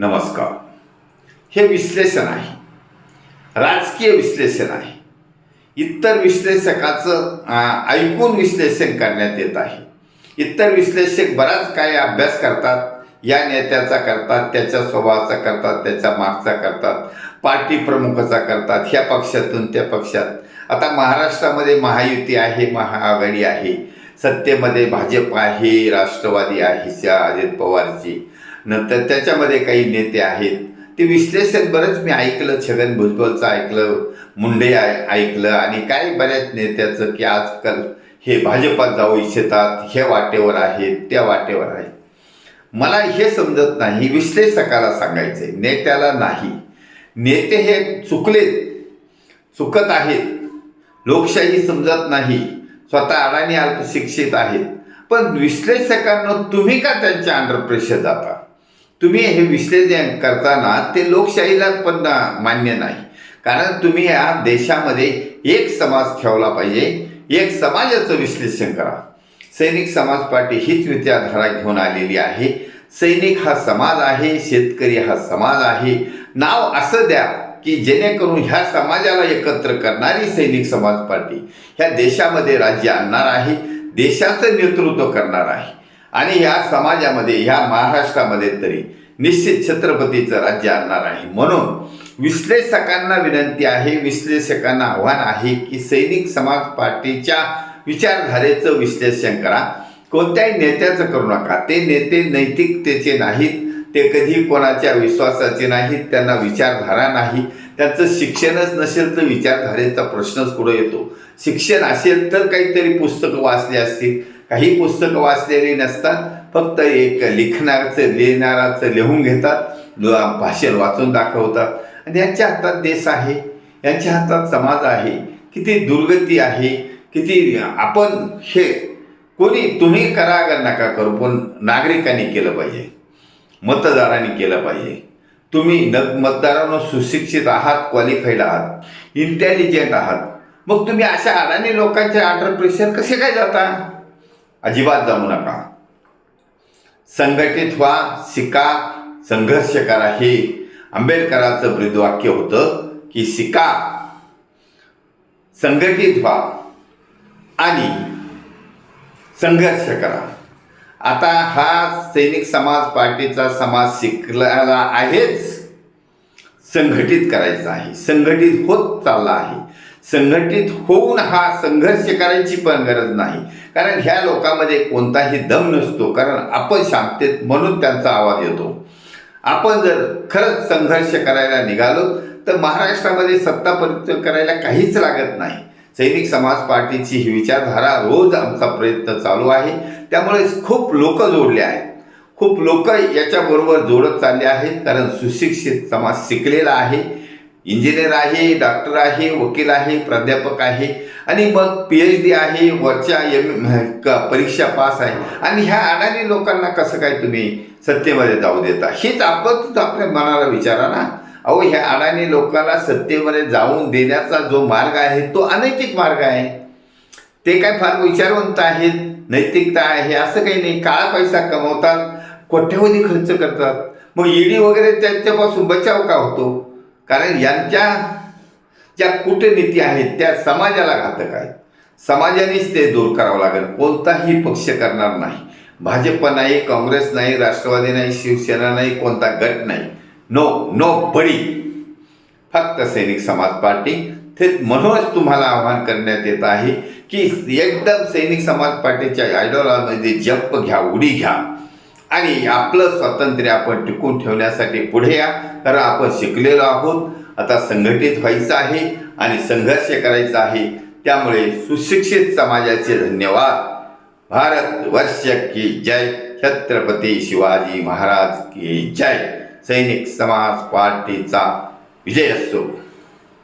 नमस्कार. हे विश्लेषण आहे. राजकीय विश्लेषण आहे. इतर विश्लेषकाचं ऐकून विश्लेषण करण्यात येत आहे. इतर विश्लेषक बराच काय अभ्यास करतात. या नेत्याचा करतात त्याच्या स्वभावाचा करतात त्याच्या मागचा करतात पार्टी प्रमुखाचा करतात ह्या पक्षातून त्या पक्षात. आता महाराष्ट्रामध्ये महायुती आहे महाआघाडी आहे. सत्तेमध्ये भाजप आहे राष्ट्रवादी आहे त्या अजित पवारची. नंतर त्याच्यामध्ये काही नेते आहेत. ते विश्लेषण बरंच मी ऐकलं छगन भुजबळचं ऐकलं मुंडे ऐकलं आणि काय बऱ्याच नेत्याचं की आजकाल हे भाजपात जाऊ इच्छितात हे वाटेवर आहेत त्या वाटेवर आहेत. मला हे समजत नाही विश्लेषकाला सांगायचंय नेत्याला नाही. नेते हे चुकलेत चुकत आहेत. लोकशाही समजत नाही स्वतः अडाणी अल्पशिक्षित आहेत. पण विश्लेषकांना तुम्ही का त्यांच्या अंडर प्रेशर जाता? तुम्ही हे विश्लेषण करताना ते लोकशाहीला पण मान्य नाही. कारण तुम्ही या देशामध्ये एक समाज ठेवला पाहिजे एक समाजाचं विश्लेषण करा. सैनिक समाज पार्टी हीच विचारधारा घेऊन आलेली आहे. सैनिक हा समाज आहे शेतकरी हा समाज आहे. नाव असं द्या की जेणेकरून ह्या समाजाला एकत्र करणारी सैनिक समाज पार्टी ह्या देशामध्ये राज्य आणणार आहे देशाचं नेतृत्व करणार आहे. आणि ह्या समाजामध्ये ह्या महाराष्ट्रामध्ये तरी निश्चित छत्रपतीचं राज्य आणणार आहे. म्हणून विश्लेषकांना विनंती आहे विश्लेषकांना आव्हान आहे की सैनिक समाज पार्टीच्या विचारधारेचं विश्लेषण करा. कोणत्याही नेत्याचं करू नका. ते नेते नैतिकतेचे नाहीत. ते कधी कोणाच्या विश्वासाचे नाहीत. त्यांना विचारधारा नाही. त्यांचं शिक्षणच नसेल तर विचारधारेचा प्रश्नच पुढे येतो. शिक्षण असेल तर काहीतरी पुस्तकं वाचली असतील. काही पुस्तकं वाचलेली नसतात फक्त एक लिखणारचं लिहिणाराचं लिहून घेतात ल- भाषण वाचून दाखवतात. आणि यांच्या हातात देश आहे यांच्या हातात समाज आहे किती दुर्गती आहे किती आपण हे कोणी तुम्ही करा का नका करू पण नागरिकांनी केलं पाहिजे मतदारांनी केलं पाहिजे. तुम्ही न मतदारांना सुशिक्षित आहात क्वालिफाईड आहात इंटेलिजंट आहात. मग तुम्ही अशा अडाणी लोकांच्या अंडर प्रेशर कसे काय जाता? अजिबात जाऊ नका. संघटित व्हा शिका संघर्ष करा. हे आंबेडकरांचं ब्रीदवाक्य होतं की शिका संघटित व्हा आणि संघर्ष करा. आता हा सैनिक समाज पार्टीचा समाज शिकलेला आहेच. संघटित करायचा आहे. संघटित होत चालला आहे. संघटित होऊन हा संघर्ष करायची पण गरज नाही. कारण ह्या लोकांमध्ये कोणताही दम नसतो. कारण आपण शांततेत म्हणून त्यांचा आवाज येतो. आपण जर खरंच संघर्ष करायला निघालो तर महाराष्ट्रामध्ये सत्ता परिवर्तन करायला काहीच लागत नाही. सैनिक समाज पार्टीची ही विचारधारा रोज आमचा प्रयत्न चालू आहे. त्यामुळे खूप लोक जोडले आहेत. खूप लोक याच्याबरोबर जोडत चालले आहेत. कारण सुशिक्षित समाज शिकलेला आहे. इंजिनियर आहे डॉक्टर आहे वकील आहे प्राध्यापक आहे. आणि मग पी एच डी आहे वरच्या एम परीक्षा पास आहे. आणि ह्या अडाणी लोकांना कसं काय तुम्ही सत्तेमध्ये जाऊ देता? हेच आपण आपल्या मनाला विचारा ना. अहो ह्या अडाणी लोकांना सत्तेमध्ये जाऊन देण्याचा जो मार्ग आहे तो अनैतिक मार्ग आहे. ते काय फार विचारवंत आहेत नैतिकता आहे असं काही नाही. काळा पैसा कमवतात कोट्यवधी खर्च करतात. मग ईडी वगैरे त्यांच्यापासून बचाव का होतो? कारण यांच्या ज्या कूटनीती आहेत त्या समाजाला घातक आहेत. समाजानेच ते दूर करावं लागेल. कोणताही पक्ष करणार नाही. भाजप नाही काँग्रेस नाही राष्ट्रवादी नाही शिवसेना नाही कोणता गट नाही. नो नो बडी फक्त सैनिक समाज पार्टी. ते म्हणूनच तुम्हाला आव्हान करण्यात येत आहे की एकदम सैनिक समाज पार्टीच्या आयडॉलॉमध्ये जप घ्या उडी घ्या. आणि आपलं स्वातंत्र्य आपण टिकून ठेवण्यासाठी पुढे या. कारण आपण शिकलेलो आहोत. आता संघटित व्हायचं आहे आणि संघर्ष करायचा आहे. त्यामुळे सुशिक्षित समाजाचे धन्यवाद. भारत वर्ष की जय. छत्रपती शिवाजी महाराज की जय. सैनिक समाज पार्टीचा विजय असो.